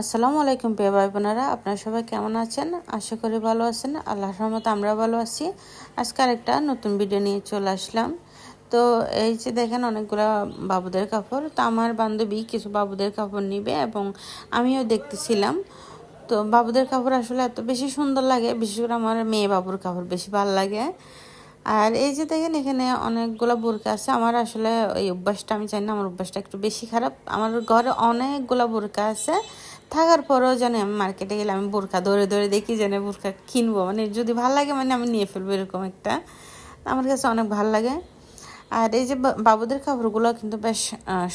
আসসালামু আলাইকুম প্রিয় ভাই বোনেরা আপনারা সবাই কেমন আছেন? আশা করি ভালো আছেন। আল্লাহর রহমতে আমরা ভালো আছি। আজকে আরেকটা নতুন ভিডিও নিয়ে চলে আসলাম। তো এই যে দেখেন অনেকগুলো বাবুদের কাপড়, তো আমার বান্ধবী কিছু বাবুদের কাপড় নিবে এবং আমিও দেখতেছিলাম। তো বাবুদের কাপড় আসলে এত বেশি সুন্দর লাগে, বিশেষ করে আমার মেয়ে বাবুর কাপড় বেশি ভালো লাগে। আর এই যে দেখেন এখানে অনেকগুলো বোরকা আছে। আমার আসলে ওই অভ্যাসটা আমি চাই না, আমার অভ্যাসটা একটু বেশি খারাপ। আমার ঘরে অনেকগুলো বোরকা আছে। থাকার পরেও যেন আমি মার্কেটে গেলে আমি বোরকা ধরে ধরে দেখি যেন বোরকা কিনবো। মানে যদি ভালো লাগে মানে আমি নিয়ে ফেলব এরকম একটা। আমার কাছে অনেক ভালো লাগে। আর এই যে বাবুদের কাপড়গুলো কিন্তু বেশ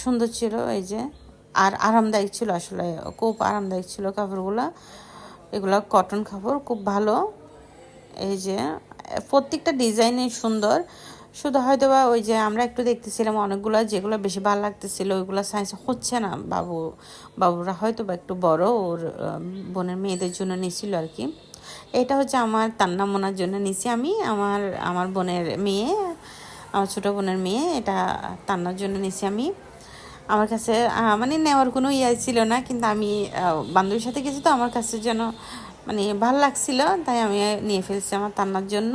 সুন্দর ছিল। এই যে আর আরামদায়ক ছিল আসলে। খুব আরামদায়ক ছিল কাপড়গুলো। এগুলো কটন কাপড়, খুব ভালো। এই যে, প্রত্যেকটা ডিজাইনই সুন্দর। শুধু হয়তো বা ওই যে আমরা একটু দেখতেছিলাম অনেকগুলো, যেগুলো বেশি ভালো লাগতেছিল, ওইগুলো সায়েন্স হচ্ছে না। বাবু, বাবুরা হয়তো বা একটু বড়, ওর বোনের মেয়েদের জন্য নিছিল আর কি। এটা হচ্ছে আমার তান্না মোনার জন্য নিছি আমি। আমার আমার বোনের মেয়ে, আমার ছোটো বোনের মেয়ে, এটা তান্নার জন্য নিছি আমি। আমার কাছে মানে নেওয়ার কোনো ইয়ে ছিল না, কিন্তু আমি বান্ধবীর সাথে গেছি তো, আমার কাছে যেন মানে ভালো লাগছিল, তাই আমি নিয়ে ফেলছি আমার তান্নার জন্য।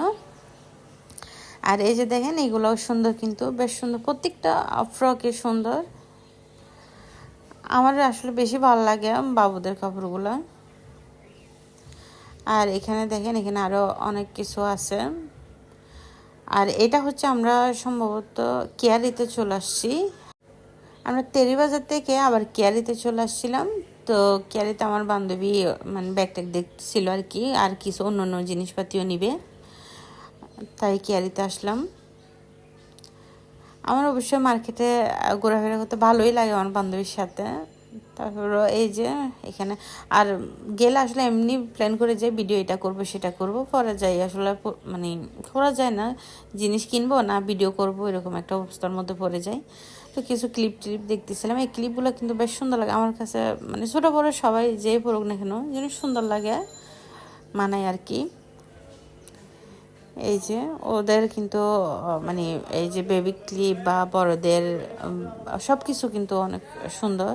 আর এই যে দেখেন, এগুলোও সুন্দর কিন্তু, বেশ সুন্দর। প্রত্যেকটা ফ্রকে সুন্দর। আমার আসলে বেশি ভালো লাগে বাবুদের কাপড়গুলো। আর এখানে দেখেন, এখানে আরও অনেক কিছু আছে। আর এটা হচ্ছে আমরা সম্ভবত কেয়ারিতে চলে আসছি। আমরা তেরিবাজার থেকে আবার কেয়ারিতে চলে আসছিলাম। তো কেয়ারিতে আমার বান্ধবী মানে ব্যাগট্যাগ দেখছিল আর কি, আর কিছু অন্য অন্য জিনিসপাতিও নিবে। তাই কেয়ারিতে আসলাম। আমার অবশ্যই মার্কেটে ঘোরাফেরা করতে ভালোই লাগে আমার বান্ধবীর সাথে। তারপর এই যে এখানে, আর গেলে আসলে এমনি প্ল্যান করে যাই ভিডিও এটা করব, সেটা করব পরে যাই আসলে মানে করা যায় না। জিনিস কিনবো না ভিডিও করব, এরকম একটা অবস্থার মধ্যে পড়ে যাই। তো কিছু ক্লিপ টিপ দেখতেছিলাম। এই ক্লিপগুলো কিন্তু বেশ সুন্দর লাগে। আমার কাছে মানে ছোটো বড়ো সবাই যেই পড়ুক না কেন জিনিস সুন্দর লাগে, মানায় আর কি। এই যে ওদের কিন্তু মানে এই যে বেবি ক্লিপ বা বড়দের সব কিছু কিন্তু অনেক সুন্দর।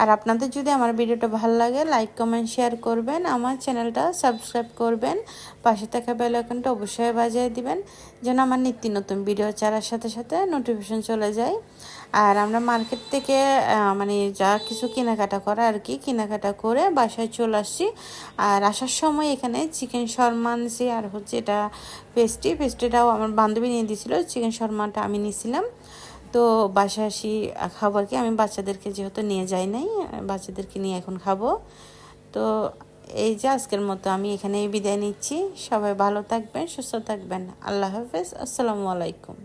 আর আপনাদের যদি আমার ভিডিওটা ভালো লাগে লাইক কমেন্ট শেয়ার করবেন, আমার চ্যানেলটা সাবস্ক্রাইব করবেন, পাশে থাকা বেল আইকনটা অবশ্যই বাজিয়ে দিবেন, যেন আমার নিত্য নতুন ভিডিও ছাড়ার সাথে সাথে নোটিফিকেশন চলে যায়। আর আমরা মার্কেট থেকে মানে যা কিছু কেনাকাটা করা আর কি, কেনাকাটা করে বাসায় চলে আসছি। আর আসার সময় এখানে চিকেন শর্মা আনছি আর হচ্ছে এটা পেস্ট্রি পেস্ট্রিটাও আমার বান্ধবী নিয়ে দিয়েছিল, চিকেন শর্মাটা আমি নিয়েছিলাম। তো বাসা আসি, খাব আর কি। আমি বাচ্চাদেরকে যেহেতু নিয়ে যাই নাই বাচ্চাদেরকে নিয়ে এখন খাব। তো এই যে আজকের মতো আমি এখানেই বিদায় নিচ্ছি। সবাই ভালো থাকবেন, সুস্থ থাকবেন। আল্লাহ হাফেজ। আসসালামু আলাইকুম।